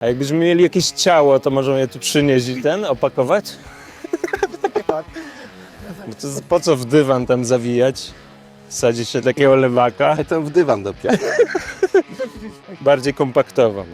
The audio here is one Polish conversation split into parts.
A jakbyśmy mieli jakieś ciało, to możemy je tu przynieść i ten, opakować? No to z- po co w dywan tam zawijać? Wsadzić się takiego lewaka? Ja tam w dywan dopiero. Bardziej kompaktowo.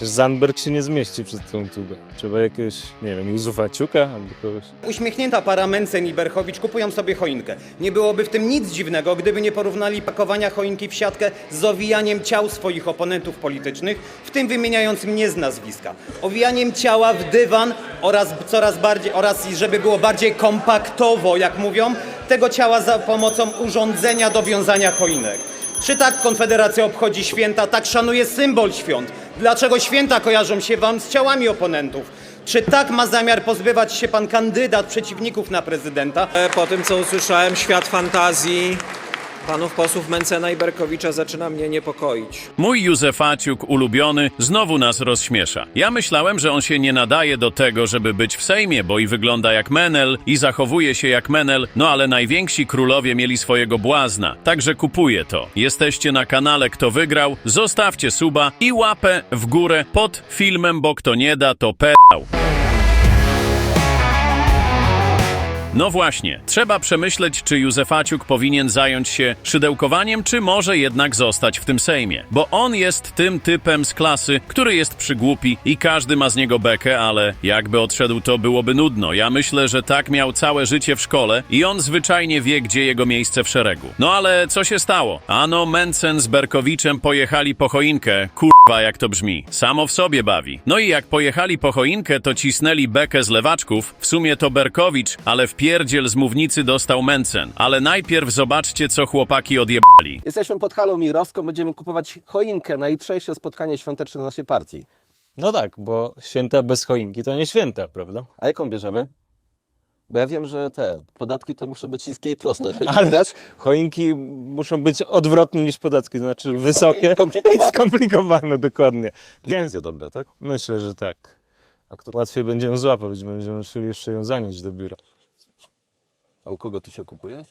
Zandberg się nie zmieści przed tą tubę. Trzeba jakiegoś, nie wiem, Józefa Ciuka albo kogoś. Uśmiechnięta para Mencen i Berchowicz kupują sobie choinkę. Nie byłoby w tym nic dziwnego, gdyby nie porównali pakowania choinki w siatkę z owijaniem ciał swoich oponentów politycznych, w tym wymieniając mnie z nazwiska. Owijaniem ciała w dywan oraz coraz bardziej, oraz żeby było bardziej kompaktowo, jak mówią, tego ciała za pomocą urządzenia do wiązania choinek. Czy tak Konfederacja obchodzi święta, tak szanuje symbol świąt? Dlaczego święta kojarzą się wam z ciałami oponentów? Czy tak ma zamiar pozbywać się pan kandydat przeciwników na prezydenta? E, Po tym, co usłyszałem, świat fantazji panów posłów Mencena i Berkowicza zaczyna mnie niepokoić. Mój Józefaciuk ulubiony znowu nas rozśmiesza. Ja myślałem, że on się nie nadaje do tego, żeby być w Sejmie, bo i wygląda jak Menel i zachowuje się jak Menel, no ale najwięksi królowie mieli swojego błazna, także kupuję to. Jesteście na kanale Kto Wygrał, zostawcie suba i łapę w górę pod filmem, bo kto nie da, to pedał. No właśnie, trzeba przemyśleć, czy Józefaciuk powinien zająć się szydełkowaniem, czy może jednak zostać w tym Sejmie. Bo on jest tym typem z klasy, który jest przygłupi i każdy ma z niego bekę, ale jakby odszedł, to byłoby nudno. Ja myślę, że tak miał całe życie w szkole i on zwyczajnie wie, gdzie jego miejsce w szeregu. No ale co się stało? Ano, Mencen z Berkowiczem pojechali po choinkę. Kurwa, jak to brzmi. Samo w sobie bawi. No i jak pojechali po choinkę, to cisnęli bekę z lewaczków. W sumie to Berkowicz, ale w pierdziel z mównicy dostał Mencen. Ale najpierw zobaczcie, co chłopaki odjebali. Jesteśmy pod halą Mirowską, będziemy kupować choinkę na jutrzejsze spotkanie świąteczne naszej partii. No tak, bo święta bez choinki to nie święta, prawda? A jaką bierzemy? Bo ja wiem, że te podatki to muszą być niskie i proste. Ale choinki muszą być odwrotne niż podatki, to znaczy wysokie i skomplikowane, dokładnie. Gęzje dobre, tak? Myślę, że tak. A kto łatwiej będzie ją złapać, będziemy musieli jeszcze ją zanieść do biura. A u kogo ty się kupujesz?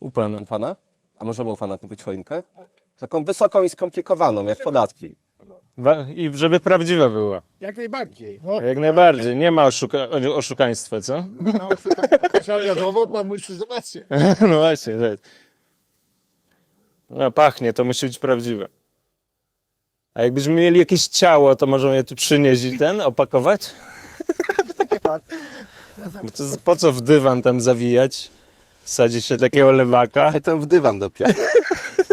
U pana. U pana? A możemy u pana kupić choinkę? Taką wysoką i skomplikowaną, jak podatki. Wa- I żeby prawdziwa była. Jak najbardziej. No, Jak najbardziej. Nie ma oszuka oszukaństwa, co? no Kasia dowód mam muszę zobaczyć. No właśnie, to No pachnie, to musi być prawdziwe. A jakbyśmy mieli jakieś ciało, to możemy je tu przynieść i ten, opakować? No po co w dywan tam zawijać? Wsadzić się takiego lewaka? Ja tam w dywan dopiero.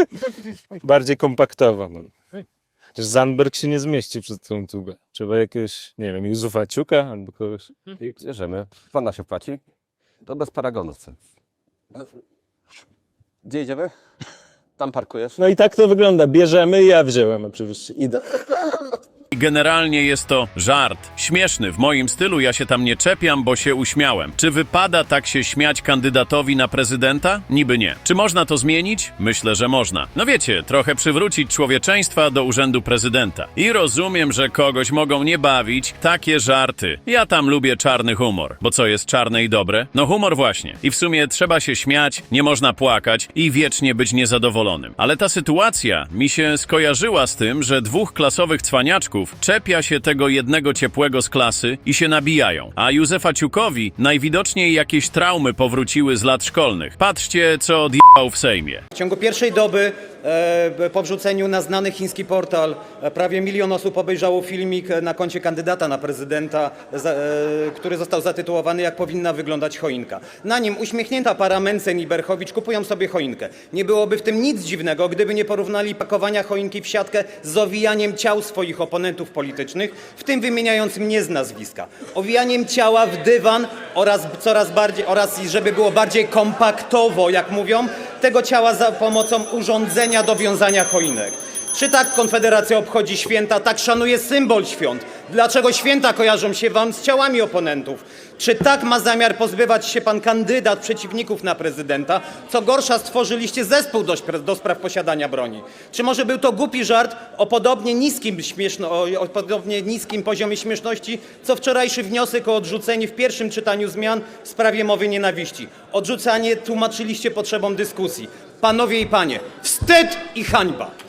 Bardziej kompaktowo. No. Przecież Zandberg się nie zmieści przed tą tubę. Trzeba jakiegoś, nie wiem, Józefa Ciuka albo kogoś. I bierzemy. Pana się płaci? To bez paragonu chcę. Gdzie idziemy? Tam parkujesz? No i tak to wygląda. Bierzemy i ja wziąłem oczywiście. Idę. Generalnie jest to żart. Śmieszny. W moim stylu ja się tam nie czepiam, bo się uśmiałem. Czy wypada tak się śmiać kandydatowi na prezydenta? Niby nie. Czy można to zmienić? Myślę, że można. No wiecie, trochę przywrócić człowieczeństwa do urzędu prezydenta. I rozumiem, że kogoś mogą nie bawić takie żarty. Ja tam lubię czarny humor. Bo co jest czarne i dobre? No humor właśnie. I w sumie trzeba się śmiać, nie można płakać i wiecznie być niezadowolonym. Ale ta sytuacja mi się skojarzyła z tym, że dwóch klasowych cwaniaczków czepia się tego jednego ciepłego z klasy i się nabijają. A Józefa Ciukowi najwidoczniej jakieś traumy powróciły z lat szkolnych. Patrzcie, co odjebał w Sejmie. W ciągu pierwszej doby e, po wrzuceniu na znany chiński portal e, prawie milion osób obejrzało filmik e, na koncie kandydata na prezydenta, za, e, który został zatytułowany Jak powinna wyglądać choinka. Na nim uśmiechnięta para Mencen i Berchowicz kupują sobie choinkę. Nie byłoby w tym nic dziwnego, gdyby nie porównali pakowania choinki w siatkę z owijaniem ciał swoich oponentów politycznych, w tym wymieniając mnie z nazwiska. Owijaniem ciała w dywan oraz coraz bardziej, oraz żeby było bardziej kompaktowo, jak mówią, tego ciała za pomocą urządzenia do wiązania choinek. Czy tak Konfederacja obchodzi święta, tak szanuje symbol świąt? Dlaczego święta kojarzą się wam z ciałami oponentów? Czy tak ma zamiar pozbywać się pan kandydat przeciwników na prezydenta? Co gorsza, stworzyliście zespół do, do spraw posiadania broni. Czy może był to głupi żart o podobnie niskim, śmieszno, o podobnie niskim poziomie śmieszności, co wczorajszy wniosek o odrzucenie w pierwszym czytaniu zmian w sprawie mowy nienawiści? Odrzucanie tłumaczyliście potrzebą dyskusji. Panowie i panie, wstyd i hańba!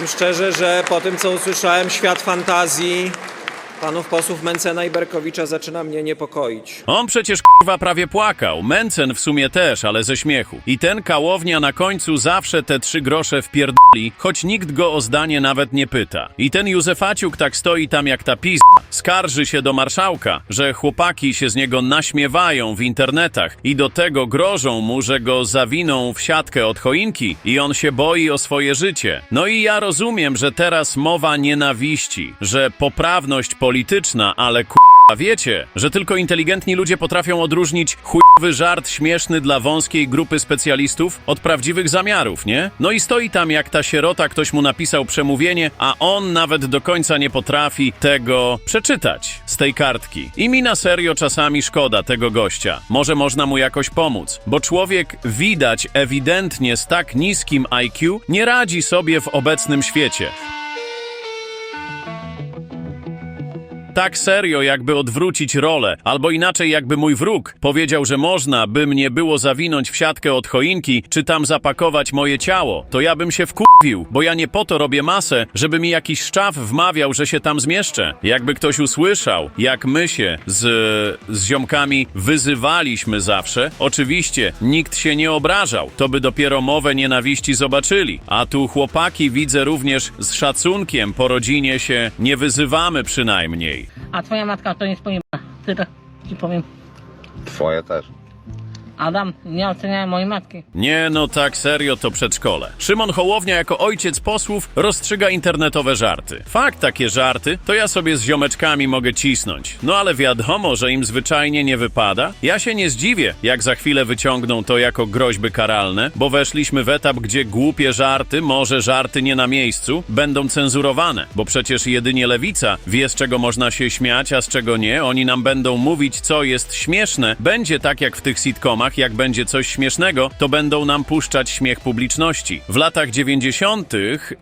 Powiem szczerze, że po tym, co usłyszałem, świat fantazji panów posłów Mencena i Berkowicza zaczyna mnie niepokoić. On przecież kurwa prawie płakał. Mencen w sumie też, ale ze śmiechu. I ten kałownia na końcu zawsze te trzy grosze wpierdoli, choć nikt go o zdanie nawet nie pyta. I ten Józefaciuk tak stoi tam jak ta pizda. Skarży się do marszałka, że chłopaki się z niego naśmiewają w internetach i do tego grożą mu, że go zawiną w siatkę od choinki i on się boi o swoje życie. No i ja rozumiem, że teraz mowa nienawiści, że poprawność polityczna, ale ku... A wiecie, że tylko inteligentni ludzie potrafią odróżnić chujowy żart śmieszny dla wąskiej grupy specjalistów od prawdziwych zamiarów, nie? No i stoi tam jak ta sierota, ktoś mu napisał przemówienie, a on nawet do końca nie potrafi tego przeczytać z tej kartki. I mi na serio czasami szkoda tego gościa. Może można mu jakoś pomóc, bo człowiek widać ewidentnie z tak niskim IQ nie radzi sobie w obecnym świecie. Tak serio, jakby odwrócić rolę, albo inaczej, jakby mój wróg powiedział, że można, by mnie było zawinąć w siatkę od choinki, czy tam zapakować moje ciało, to ja bym się wkurwił, bo ja nie po to robię masę, żeby mi jakiś szczaw wmawiał, że się tam zmieszczę. Jakby ktoś usłyszał, jak my się z, z ziomkami wyzywaliśmy zawsze, oczywiście nikt się nie obrażał, to by dopiero mowę nienawiści zobaczyli. A tu chłopaki widzę również z szacunkiem po rodzinie się nie wyzywamy przynajmniej. A twoja matka to jest pojemna. Tyle ci powiem. Twoje też. Adam, nie oceniałem mojej matki. Nie, no tak serio to przedszkole. Szymon Hołownia jako ojciec posłów rozstrzyga internetowe żarty. Fakt, takie żarty, to ja sobie z ziomeczkami mogę cisnąć. No ale wiadomo, że im zwyczajnie nie wypada. Ja się nie zdziwię, jak za chwilę wyciągną to jako groźby karalne, bo weszliśmy w etap, gdzie głupie żarty, może żarty nie na miejscu, będą cenzurowane. Bo przecież jedynie lewica wie, z czego można się śmiać, a z czego nie. Oni nam będą mówić, co jest śmieszne. Będzie tak jak w tych sitcomach, jak będzie coś śmiesznego, to będą nam puszczać śmiech publiczności. W latach 90.,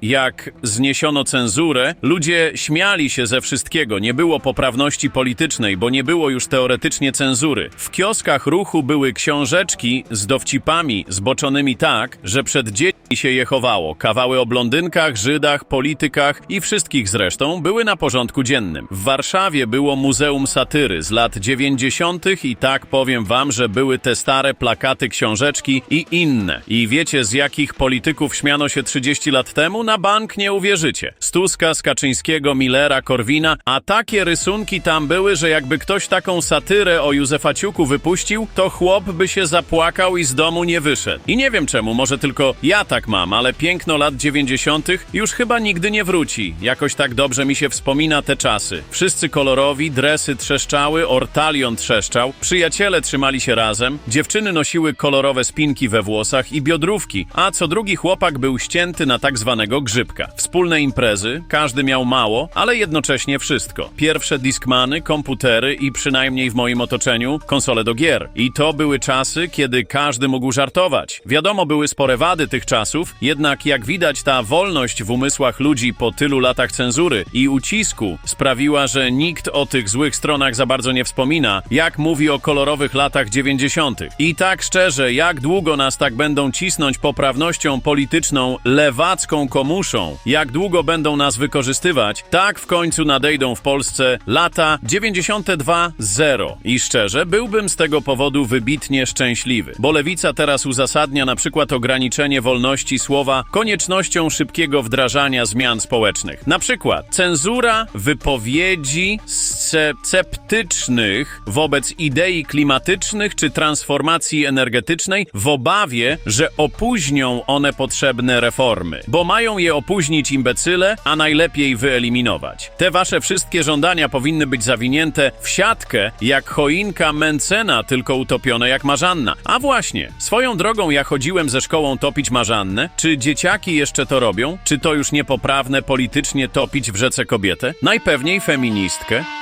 jak zniesiono cenzurę, ludzie śmiali się ze wszystkiego. Nie było poprawności politycznej, bo nie było już teoretycznie cenzury. W kioskach ruchu były książeczki z dowcipami zboczonymi tak, że przed dziećmi się je chowało. Kawały o blondynkach, Żydach, politykach i wszystkich zresztą były na porządku dziennym. W Warszawie było Muzeum Satyry z lat 90. i tak powiem wam, że były te stare plakaty, książeczki i inne. I wiecie z jakich polityków śmiano się 30 lat temu? Na bank nie uwierzycie. Z Tuska, z Kaczyńskiego, Millera, Korwina, a takie rysunki tam były, że jakby ktoś taką satyrę o Józefaciuku wypuścił, to chłop by się zapłakał i z domu nie wyszedł. I nie wiem czemu, może tylko ja tak mam, ale piękno lat 90. już chyba nigdy nie wróci. Jakoś tak dobrze mi się wspomina te czasy. Wszyscy kolorowi, dresy trzeszczały, ortalion trzeszczał, przyjaciele trzymali się razem, dziewczyny nosiły kolorowe spinki we włosach i biodrówki, a co drugi chłopak był ścięty na tak zwanego grzybka. Wspólne imprezy, każdy miał mało, ale jednocześnie wszystko. Pierwsze diskmany, komputery i przynajmniej w moim otoczeniu konsole do gier. I to były czasy, kiedy każdy mógł żartować. Wiadomo, były spore wady tych czasów, jednak jak widać ta wolność w umysłach ludzi po tylu latach cenzury i ucisku sprawiła, że nikt o tych złych stronach za bardzo nie wspomina, jak mówi o kolorowych latach 90. I tak szczerze, jak długo nas tak będą cisnąć poprawnością polityczną, lewacką komuszą, jak długo będą nas wykorzystywać, tak w końcu nadejdą w Polsce lata 92-0. I szczerze, byłbym z tego powodu wybitnie szczęśliwy, bo lewica teraz uzasadnia na przykład ograniczenie wolności słowa koniecznością szybkiego wdrażania zmian społecznych. Na przykład cenzura wypowiedzi sceptycznych wobec idei klimatycznych czy transformacji energetycznej w obawie, że opóźnią one potrzebne reformy, bo mają je opóźnić imbecyle, a najlepiej wyeliminować. Te wasze wszystkie żądania powinny być zawinięte w siatkę jak choinka Mencena, tylko utopione jak marzanna. A właśnie, swoją drogą ja chodziłem ze szkołą topić marzannę. Czy dzieciaki jeszcze to robią? Czy to już niepoprawne politycznie topić w rzece kobietę? Najpewniej feministkę.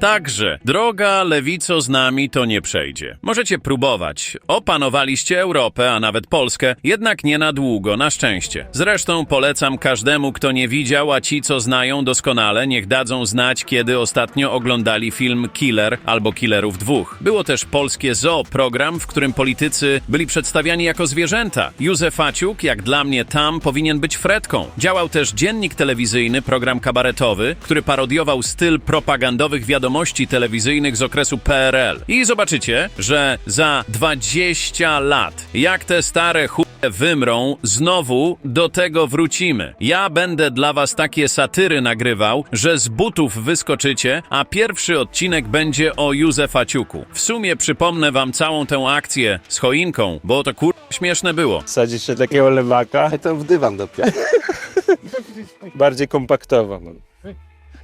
Także, droga lewico z nami to nie przejdzie. Możecie próbować. Opanowaliście Europę, a nawet Polskę, jednak nie na długo, na szczęście. Zresztą polecam każdemu, kto nie widział, a ci, co znają doskonale, niech dadzą znać, kiedy ostatnio oglądali film Killer albo Killerów dwóch. Było też polskie zoo, program, w którym politycy byli przedstawiani jako zwierzęta. Józef Aciuk, jak dla mnie tam, powinien być fretką. Działał też dziennik telewizyjny, program kabaretowy, który parodiował styl propagandowych wiadomości telewizyjnych z okresu PRL. I zobaczycie, że za 20 lat, jak te stare chuje wymrą, znowu do tego wrócimy. Ja będę dla was takie satyry nagrywał, że z butów wyskoczycie, a pierwszy odcinek będzie o Józefaciuku. W sumie przypomnę wam całą tę akcję z choinką, bo to kur... śmieszne było. Wsadzić się takiego lewaka, A to w dywan dopiero. bardziej kompaktowo. No.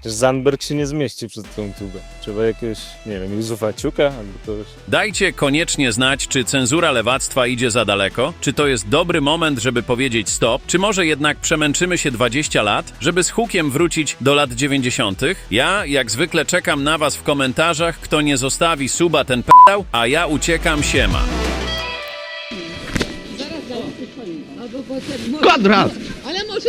Zandberg się nie zmieści przez tą tubę. Trzeba jakiegoś, nie wiem, Józefa Ciuka albo kogoś. Dajcie koniecznie znać, czy cenzura lewactwa idzie za daleko, czy to jest dobry moment, żeby powiedzieć stop, czy może jednak przemęczymy się 20 lat, żeby z hukiem wrócić do lat 90. Ja, jak zwykle, czekam na was w komentarzach, kto nie zostawi suba ten pedał, a ja uciekam siema. Kwadrat! Ale może